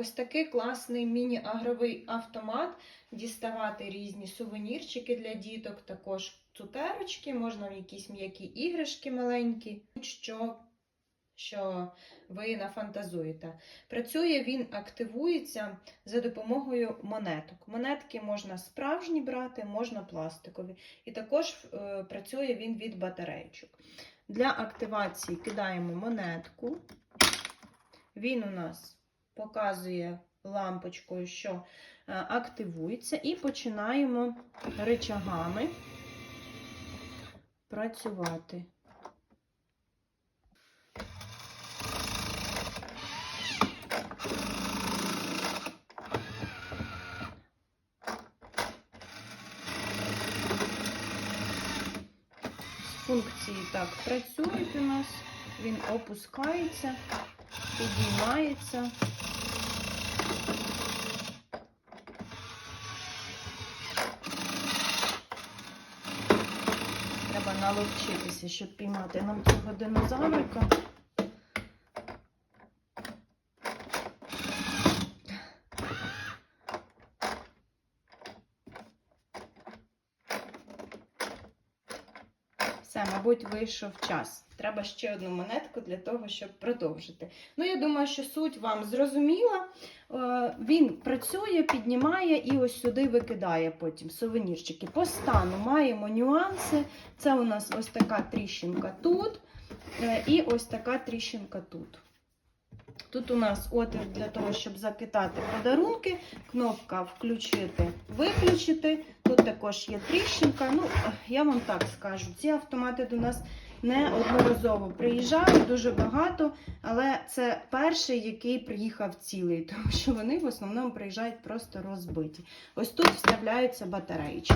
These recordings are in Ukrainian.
Ось такий класний міні-агровий автомат. Діставати різні сувенірчики для діток, також цукерочки, можна якісь м'які іграшки маленькі, що, що ви нафантазуєте. Працює він, активується за допомогою монеток. Монетки можна справжні брати, можна пластикові. І також е, працює він від батарейчок. Для активації кидаємо монетку. Він у нас показує лампочкою, що е, активується, і починаємо рычагами працювати. Функції так працюють у нас, він опускається, підіймається. Треба наловчитися, щоб піймати нам цього динозаврика. Все, мабуть, вийшов час. Треба ще одну монетку для того, щоб продовжити. Ну, я думаю, що суть вам зрозуміла. Е, Він працює, піднімає і ось сюди викидає потім сувенірчики. По стану маємо нюанси. Це у нас ось така тріщинка тут, е, і ось така тріщинка тут. Тут у нас отвір для того, щоб закидати подарунки, кнопка включити, виключити. Тут також є тріщинка. Ну, я вам так скажу, ці автомати до нас не одноразово приїжджають, дуже багато, але це перший, який приїхав цілий, тому що вони в основному приїжджають просто розбиті. Ось тут вставляються батареїчки.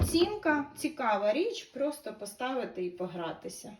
Оцінка, цікава річ, просто поставити і погратися.